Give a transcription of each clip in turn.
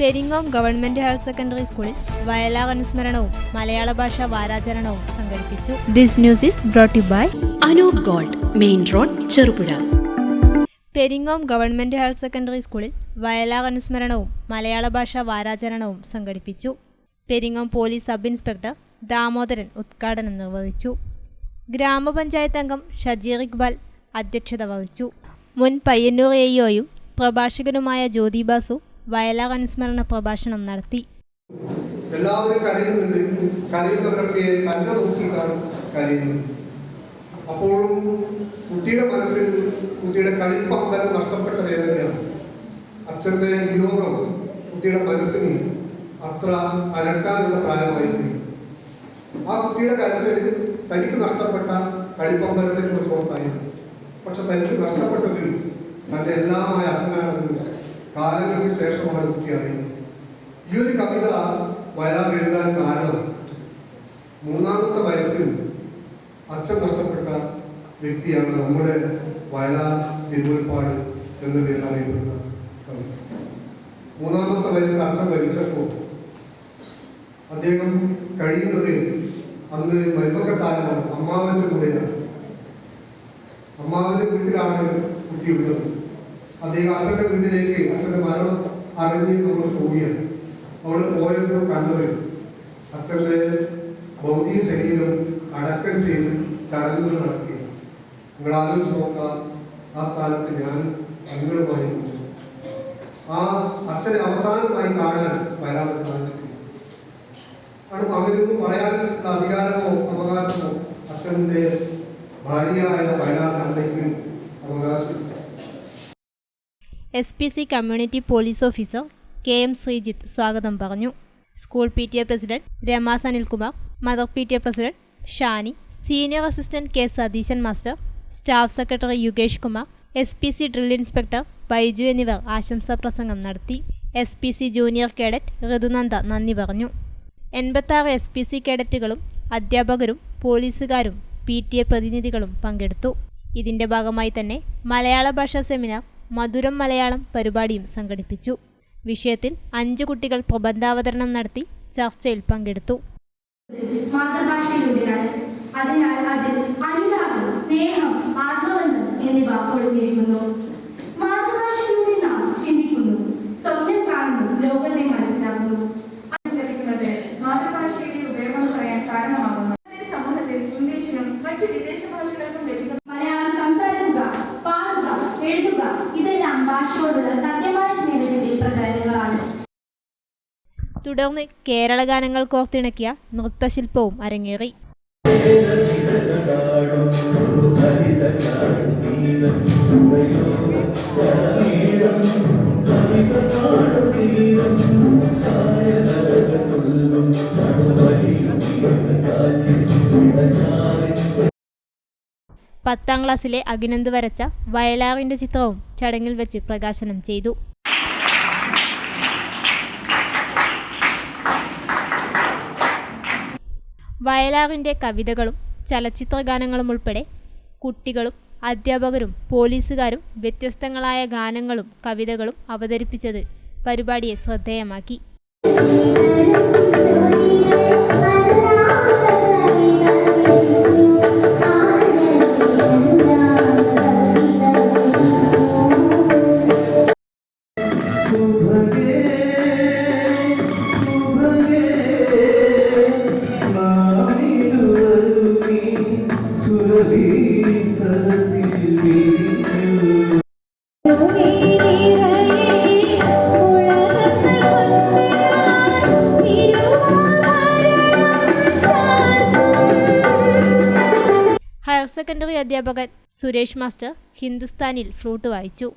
Peringome government higher secondary സ്കൂളിൽ വയലാർ അനുസ്മരണവും മലയാള ഭാഷാ വാരാചരണവും സംഘടിപ്പിച്ചു. This news is brought by Anoop gold main road Cherupuzha. Peringome government higher secondary സ്കൂളിൽ വയലാർ അനുസ്മരണവും മലയാള ഭാഷാ വാരാചരണവും സംഘടിപ്പിച്ചു. Peringome police sub inspector Damodaran ഉദ്ഘാടനം നിർവഹിച്ചു. ഗ്രാമപഞ്ചായത്ത് അംഗം ഷജീർ ഇക്ബാൽ അധ്യക്ഷത വഹിച്ചു. മുൻ പയ്യന്നൂർ എയ്യോയും പ്രഭാഷകനുമായ ജ്യോതി ബാസു വയലാർ അനുസ്മരണ പ്രഭാഷണം നടത്തി. എല്ലാവരും കരയുന്നുണ്ട്. കരയുന്നവരൊക്കെ തന്നെ നോക്കിയിട്ടാണ് കരയുന്നത് അപ്പോഴും കുട്ടിയുടെ മനസ്സിൽ കുട്ടിയുടെ കളിപ്പമ്പലം നഷ്ടപ്പെട്ട വേദനയാണ്. അച്ഛന്റെ വിയോഗം കുട്ടിയുടെ മനസ്സിന് അത്ര അലട്ടാനുള്ള പ്രായമായിരുന്നു ആ കുട്ടിയുടെ കരച്ചിൽ തനിക്ക് നഷ്ടപ്പെട്ട കളിപ്പമ്പലത്തെ കുറിച്ച് ഓർത്തായിരുന്നു പക്ഷെ തനിക്ക് നഷ്ടപ്പെട്ടത് തന്റെ എല്ലാമായ അച്ഛനാണെന്ന് കാലങ്ങൾക്ക് ശേഷമാണ് കുട്ടി അറിയുന്നത് ഈ ഒരു കവിത വയലാർ എഴുതാൻ കാരണം മൂന്നാമത്തെ വയസ്സിൽ അച്ഛൻ നഷ്ടപ്പെട്ട വ്യക്തിയാണ് നമ്മുടെ വയലാർ തിരുവൽപ്പാട് എന്ന പേരിൽ അറിയപ്പെടുന്ന മൂന്നാമത്തെ വയസ്സിൽ അച്ഛൻ മരിച്ചപ്പോൾ അദ്ദേഹം കഴിയുന്നത് അന്ന് മരുമക്കത്താരമാണ് അമ്മാവന്റെ കൂടെയാണ്. അമ്മാവന്റെ വീട്ടിലാണ് കുട്ടി ഉള്ളത്. അദ്ദേഹം അച്ഛന്റെ വീട്ടിലേക്ക് അച്ഛന്റെ മരണം അറിഞ്ഞ് നമ്മൾ പോവുകയാണ്. അവിടെ പോയപ്പോൾ കണ്ടത് അച്ഛന്റെ ഭൗതിക ശരീരം അടക്കം ചെയ്ത് ചടങ്ങുകൾ നടക്കുകയാണ്. നിങ്ങൾ ആലോചിച്ച് നോക്കാം ആ സ്ഥാനത്ത് ഞാൻ അങ്ങനെ. ആ അച്ഛനെ അവസാനമായി കാണാൻ വരാൻ സാധിച്ചിട്ടില്ല. അവരൊന്നും പറയാനുള്ള അധികാരമോ അവകാശമോ അച്ഛന്റെ ഭാര്യയായ വയനാട് അമ്മയ്ക്ക് S P C community police officer K M Sreejith സ്വാഗതം പറഞ്ഞു. School P T A president Ramas Anilkumar mother P T A president Shani senior assistant K Satheesan master staff secretary Yukesh Kumar S P C drill inspector Baiju എന്നിവർ ആശംസാ പ്രസംഗം നടത്തി. S P C junior cadet Rithunanda നന്ദി പറഞ്ഞു. എൺപത്താറ് S P C കേഡറ്റുകളും അധ്യാപകരും പോലീസുകാരും P T A പ്രതിനിധികളും പങ്കെടുത്തു. ഇതിന്റെ ഭാഗമായി തന്നെ മലയാള ഭാഷാ സെമിനാർ മധുരം മലയാളം പരിപാടിയും സംഘടിപ്പിച്ചു. വിഷയത്തിൽ അഞ്ചു കുട്ടികൾ പ്രബന്ധാവതരണം നടത്തി ചർച്ചയിൽ പങ്കെടുത്തു. അതിനാൽ അതിൽ അനുരാഗം സ്നേഹം ആത്മബന്ധം എന്നിവ ഒളിഞ്ഞിരിക്കുന്നു. സത്യമായ സ്നേഹത്തിന്റെ തുടർന്ന് കേരള ഗാനങ്ങൾ കോർത്തിണക്കിയ നൃത്തശില്പവും അരങ്ങേറി. പത്താം ക്ലാസ്സിലെ അഭിനന്ദ് വരച്ച വയലാറിന്റെ ചിത്രവും ചടങ്ങിൽ വെച്ച് പ്രകാശനം ചെയ്തു. വയലാറിന്റെ കവിതകളും ചലച്ചിത്ര ഗാനങ്ങളും ഉൾപ്പെടെ കുട്ടികളും അധ്യാപകരും പോലീസുകാരും വ്യത്യസ്തങ്ങളായ ഗാനങ്ങളും കവിതകളും അവതരിപ്പിച്ചത് പരിപാടിയെ ശ്രദ്ധേയമാക്കി. ഹയർ സെക്കൻഡറി അധ്യാപകൻ സുരേഷ് മാസ്റ്റർ ഹിന്ദുസ്ഥാനിൽ ഫ്ലൂട്ട് വായിച്ചു.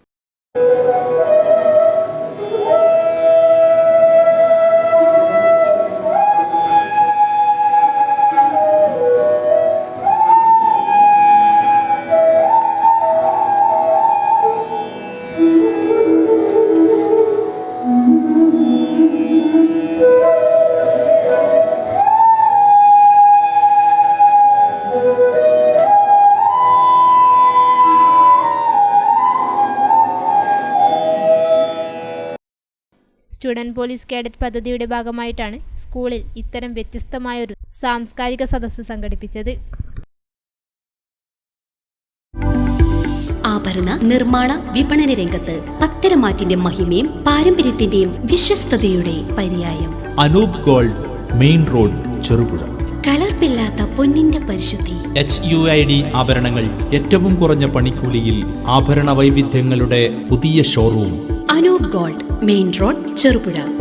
സ്റ്റുഡന്റ് പോലീസ് കേഡറ്റ് പദ്ധതിയുടെ ഭാഗമായിട്ടാണ് സ്കൂളിൽ ഇത്തരം വ്യത്യസ്തമായൊരു സാംസ്കാരിക സദസ്സ് സംഘടിപ്പിച്ചത്. ആഭരണ നിർമ്മാണ വിപണന രംഗത്ത് പത്തരമാറ്റിന്റെ മഹിമയും പാരമ്പര്യത്തിന്റെയും വിശ്വസ്തയുടെ പര്യായം. Anoop gold main road Cherupuzha. കലർപ്പില്ലാത്ത പൊന്നിന്റെ പരിശുദ്ധി. എച്ച് യു ഐ ഡി ആഭരണങ്ങൾ ഏറ്റവും കുറഞ്ഞ പണിക്കൂലിയിൽ ആഭരണ വൈവിധ്യങ്ങളുടെ പുതിയ showroom Anoop gold main road Cherupuzha